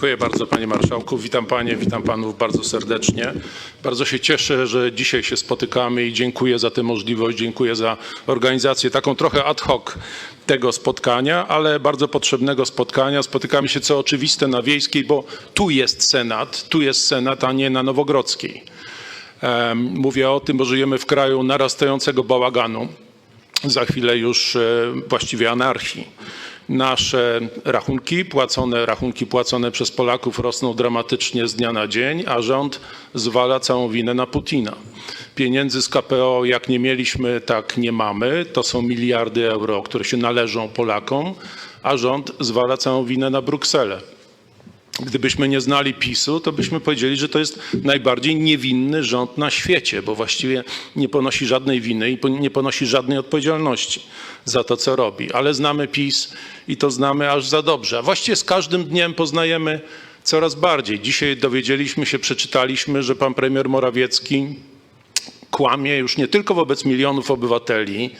Dziękuję bardzo panie marszałku. Witam panie, witam panów bardzo serdecznie. Bardzo się cieszę, że dzisiaj się spotykamy i dziękuję za tę możliwość, dziękuję za organizację taką trochę ad hoc tego spotkania, ale bardzo potrzebnego spotkania. Spotykamy się co oczywiste na Wiejskiej, bo tu jest Senat, tu jest Senat, a nie na Nowogrodzkiej. Mówię o tym, bo żyjemy w kraju narastającego bałaganu za chwilę już e, właściwie anarchii. Nasze rachunki płacone, rachunki płacone przez Polaków rosną dramatycznie z dnia na dzień, a rząd zwala całą winę na Putina. Pieniędzy z KPO jak nie mieliśmy, tak nie mamy. To są miliardy euro, które się należą Polakom, a rząd zwala całą winę na Brukselę. Gdybyśmy nie znali PiSu, to byśmy powiedzieli, że to jest najbardziej niewinny rząd na świecie, bo właściwie nie ponosi żadnej winy i nie ponosi żadnej odpowiedzialności za to, co robi. Ale znamy PiS i to znamy aż za dobrze. A właściwie z każdym dniem poznajemy coraz bardziej. Dzisiaj dowiedzieliśmy się, przeczytaliśmy, że pan premier Morawiecki kłamie już nie tylko wobec milionów obywateli,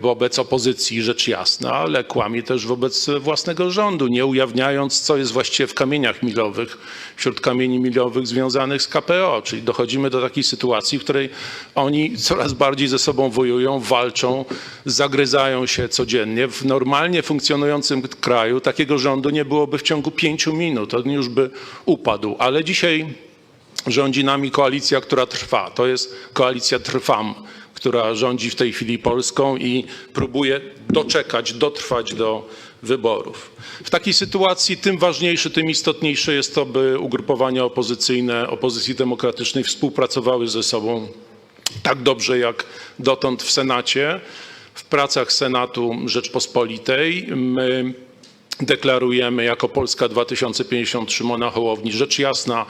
wobec opozycji, rzecz jasna, ale kłamie też wobec własnego rządu, nie ujawniając, co jest właściwie w kamieniach milowych, wśród kamieni milowych związanych z KPO. Czyli dochodzimy do takiej sytuacji, w której oni coraz bardziej ze sobą wojują, walczą, zagryzają się codziennie. W normalnie funkcjonującym kraju takiego rządu nie byłoby w ciągu pięciu minut, on już by upadł. Ale dzisiaj rządzi nami koalicja, która trwa. To jest koalicja Trwam, która rządzi w tej chwili Polską i próbuje doczekać, dotrwać do wyborów. W takiej sytuacji tym ważniejsze, tym istotniejsze jest to, by ugrupowania opozycyjne, opozycji demokratycznej współpracowały ze sobą tak dobrze jak dotąd w Senacie. W pracach Senatu Rzeczpospolitej my deklarujemy jako Polska 2050 Szymona Hołowni rzecz jasna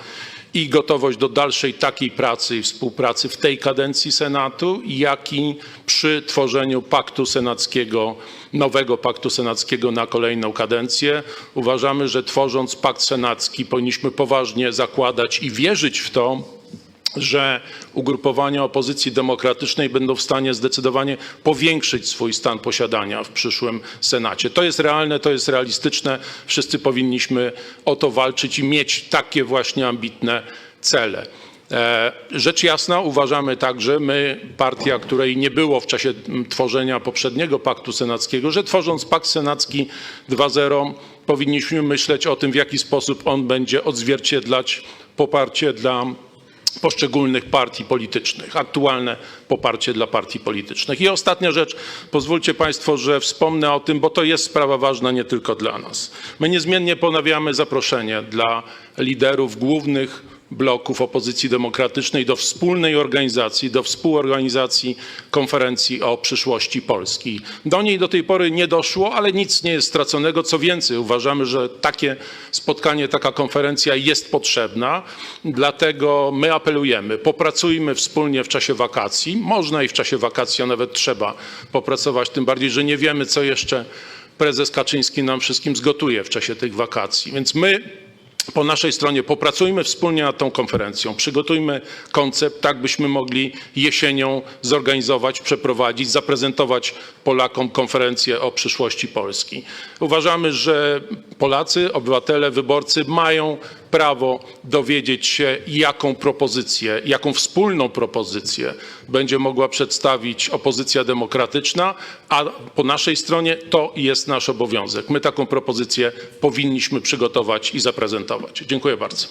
i gotowość do dalszej takiej pracy i współpracy w tej kadencji Senatu, jak i przy tworzeniu paktu senackiego, nowego paktu senackiego na kolejną kadencję. Uważamy, że tworząc pakt senacki powinniśmy poważnie zakładać i wierzyć w to, że ugrupowania opozycji demokratycznej będą w stanie zdecydowanie powiększyć swój stan posiadania w przyszłym Senacie. To jest realne, to jest realistyczne. Wszyscy powinniśmy o to walczyć i mieć takie właśnie ambitne cele. E, Rzecz jasna, uważamy także, my, partia, której nie było w czasie tworzenia poprzedniego paktu senackiego, że tworząc pakt senacki 2.0 powinniśmy myśleć o tym, w jaki sposób on będzie odzwierciedlać poparcie dla poszczególnych partii politycznych, aktualne poparcie dla partii politycznych. I ostatnia rzecz, pozwólcie Państwo, że wspomnę o tym, bo to jest sprawa ważna nie tylko dla nas. My niezmiennie ponawiamy zaproszenie dla liderów głównych bloków opozycji demokratycznej do wspólnej organizacji, do współorganizacji konferencji o przyszłości Polski. Do niej do tej pory nie doszło, ale nic nie jest straconego. Co więcej, uważamy, że takie spotkanie, taka konferencja jest potrzebna. Dlatego my apelujemy, popracujmy wspólnie w czasie wakacji. Można i w czasie wakacji, a nawet trzeba popracować, tym bardziej, że nie wiemy, co jeszcze prezes Kaczyński nam wszystkim zgotuje w czasie tych wakacji. Więc my po naszej stronie popracujmy wspólnie nad tą konferencją, przygotujmy koncept, tak byśmy mogli jesienią zorganizować, przeprowadzić, zaprezentować Polakom konferencję o przyszłości Polski. Uważamy, że Polacy, obywatele, wyborcy mają prawo dowiedzieć się, jaką propozycję, jaką wspólną propozycję będzie mogła przedstawić opozycja demokratyczna, a po naszej stronie to jest nasz obowiązek. My taką propozycję powinniśmy przygotować i zaprezentować. Dziękuję bardzo.